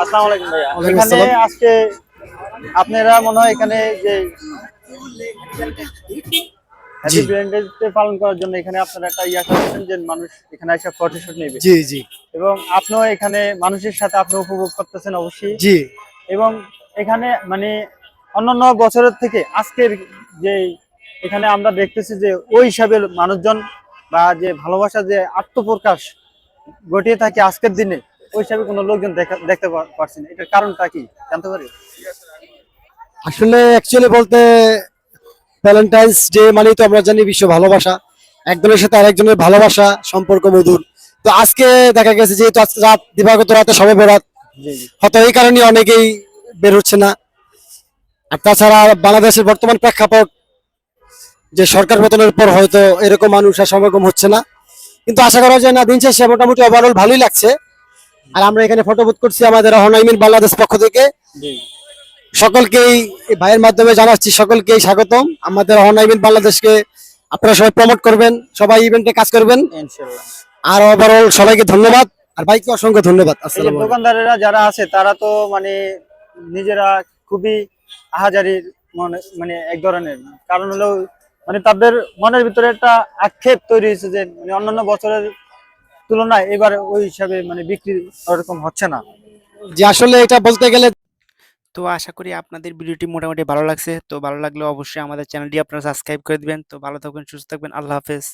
আসসালামু আলাইকুম ভাইয়া। এখানে আজকে আপনারা মনে হয় এখানে যে হ্যাপি ভ্যালেন্টাইন্স ডে পালন করার জন্য এখানে আপনারা একটা ইয়া করছেন যে মানুষ এখানে এসে ফটোশুট নেবে। জি জি। এবং আপনিও এখানে মানুষের সাথে আপনি উপভোগ করতেছেন অবশ্যই। জি। এবং এখানে মানে অন্যান্য বছরের থেকে আজকের যে এখানে আমরা দেখতেছি যে ওই হিসাবে মানুষজন বা যে ভালোবাসা যে আত্মপ্রকাশ ঘটিয়ে থাকে আজকের দিনে। ওই হিসাবে কোনো লোকজন দেখতে পারছি না। এটার কারণটা কি? জানতে পারি? আসলে অ্যাকচুয়ালি বলতে ভ্যালেন্টাইন্স ডে মানেই তো আমরা জানি বিশ্ব ভালোবাসা। একজনের সাথে আরেকজনের ভালোবাসা সম্পর্ক মধুর। তো আজকে দেখা গেছে যেহেতু আজকে রাত দিবাগত রাতে সবে বেরাত। হয়তো এই কারণে অনেকেই বের হচ্ছে না। আর তাছাড়া বাংলাদেশের বর্তমান প্রেক্ষাপট যে সরকার পতনের পর হয়তো এরকম মানুষ আর সমাগম হচ্ছে না। কিন্তু আশা করা যায় না দিন শেষে মোটামুটি ওভারঅল ভালোই লাগছে। আর আমরা এখানে ফটো বুথ করছি আমাদের হনাইমিন বাংলাদেশ পক্ষ থেকে। সকলকেই ভাইয়ের মাধ্যমে জানাচ্ছি সকলকেই স্বাগতম। আমাদের অনলাইন বাংলাদেশকে আপনারা সবাই প্রমোট করবেন সবাই ইভেন্টে কাজ করবেন। আর ওভারঅল সবাইকে ধন্যবাদ। আর ভাইকে অসংখ্য ধন্যবাদ। আসসালামু দোকানদারেরা যারা আছে তারা তো মানে নিজেরা খুবই আহাজারির মনে মানে এক ধরনের। কারণ হলো মানে তাদের মনের ভিতরে একটা আক্ষেপ তৈরি হয়েছে যে মানে অন্যান্য বছরের তুলনায় এবার ওই হিসাবে মানে বিক্রি ওরকম হচ্ছে না। যে আসলে এটা বলতে গেলে তো আশা করি আপনাদের ভিডিওটি মোটামুটি ভালো লাগছে। তো ভালো লাগলে অবশ্যই আমাদের চ্যানেলটি আপনারা সাবস্ক্রাইব করে দিবেন। তো ভালো থাকবেন সুস্থ থাকবেন। আল্লাহ হাফেজ।